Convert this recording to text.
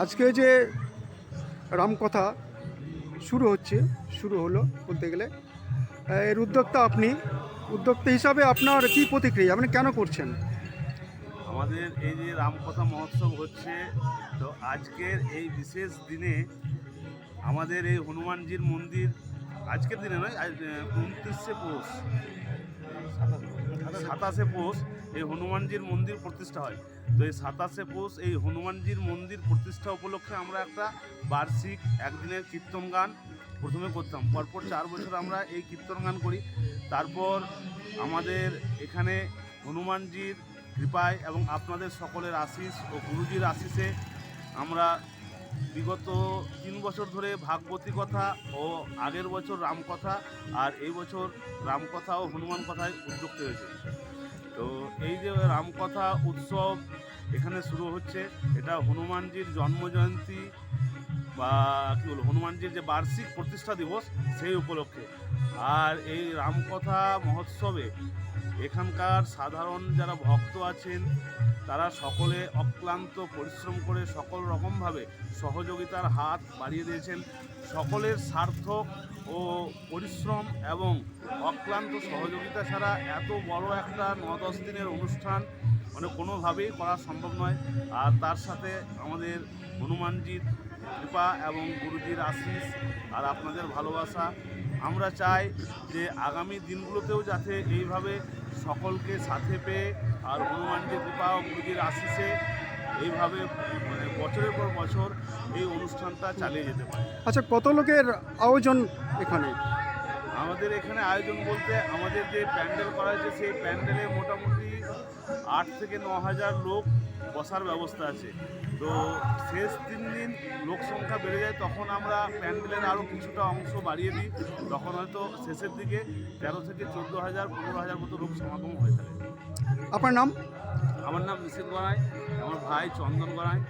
আজকে যে রামকথা শুরু হচ্ছে, শুরু হলো বলতে গেলে, এর উদ্যোক্তা আপনি, উদ্যোক্তা হিসাবে আপনার কি প্রতিক্রিয়া? আপনি কেন করছেন? আমাদের এই যে রামকথা মহোৎসব হচ্ছে, তো আজকের এই বিশেষ দিনে আমাদের এই হনুমানজির মন্দির, আজকের দিনে নয়, আজ উনত্রিশে পৌষ। সাতাশে পৌষ এই হনুমানজির মন্দির প্রতিষ্ঠা হয়। তো এই সাতাশে পৌষ এই হনুমানজির মন্দির প্রতিষ্ঠা উপলক্ষে আমরা একটা বার্ষিক একদিনের কীর্তন গান প্রথমে করতাম। পরপর চার বছর আমরা এই কীর্তন গান করি। তারপর আমাদের এখানে হনুমানজির কৃপায় এবং আপনাদের সকলের আশিস ও গুরুজির আশিসে আমরা বিগত তিন বছর ধরে ভাগবতী কথা ও আগের বছর রামকথা আর এই বছর রামকথা ও হনুমান কথায় উদ্যোক্ত হয়েছে। তো এই যে রামকথা উৎসব এখানে শুরু হচ্ছে, এটা হনুমানজির জন্মজয়ন্তী বা কী বলব, হনুমানজির যে বার্ষিক প্রতিষ্ঠা দিবস সেই উপলক্ষে। আর এই রামকথা মহোৎসবে এখানকার সাধারণ যারা ভক্ত আছেন, তারা সকলে অক্লান্ত পরিশ্রম করে সকল রকমভাবে সহযোগিতার হাত বাড়িয়ে দিয়েছেন। সকলের সার্থক ও পরিশ্রম এবং অক্লান্ত সহযোগিতা ছাড়া এত বড় একটা ন দশ দিনের অনুষ্ঠান মানে কোনোভাবেই করা সম্ভব নয়। আর তার সাথে আমাদের হনুমানজির কৃপা এবং গুরুজির আশিস আর আপনাদের ভালোবাসা। আমরা চাই যে আগামী দিনগুলোতেও যাতে এইভাবে সকলকে সাথে পেয়ে আর হনুমানকে কৃপা গুরুজির আশিসে এইভাবে মানে বছরের পর বছর এই অনুষ্ঠানটা চালিয়ে যেতে পারে। আচ্ছা কত লোকের আয়োজন এখানে? আমাদের এখানে আয়োজন বলতে আমাদের যে প্যান্ডেল করা হয়েছে সেই প্যান্ডেলে মোটামুটি আট থেকে ন হাজার লোক বসার ব্যবস্থা আছে। তো শেষ তিন দিন লোক সংখ্যা বেড়ে যায় তখন আমরা প্যান্ডেলের আরও কিছুটা অংশ বাড়িয়ে দিই। তখন হয়তো শেষের দিকে তেরো থেকে চোদ্দ হাজার পনেরো হাজার মতো লোক সমাগম হয়ে থাকে। আপনার নাম? আমার নাম নিশিত গড়াই আমার ভাই চন্দন গড়াই।